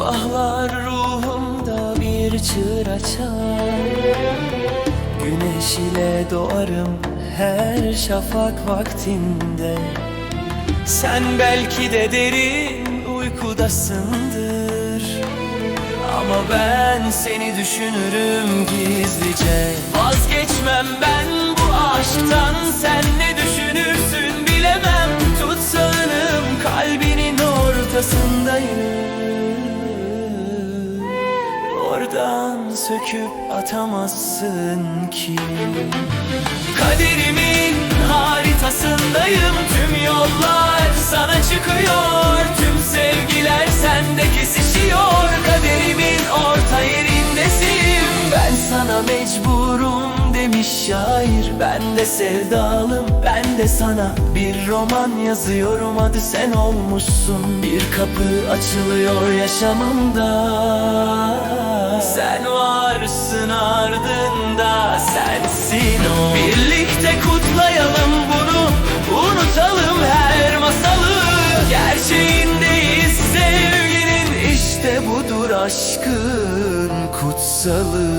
Sabahlar ruhumda bir çığır açar. Güneş ile doğarım her şafak vaktinde. Sen belki de derin uykudasındır. Ama ben seni düşünürüm gizlice. Vazgeçmem ben bu aşktan Sen ne Oradan söküp atamazsın ki. Kaderimin haritasındayım. Tüm yollar sana çıkıyor. Tüm sevgiler sende kesişiyor. Kaderimin orta yerindesin. Ben sana mecburum demiş şair. Ben de sevdalım ben de sana Bir roman yazıyorum. Adı sen olmuşsun. Bir kapı açılıyor yaşamımda Sen varsın ardında sensin o. Birlikte kutlayalım bunu Unutalım her masalı. Gerçeğindeyiz sevginin işte budur aşkın kutsalı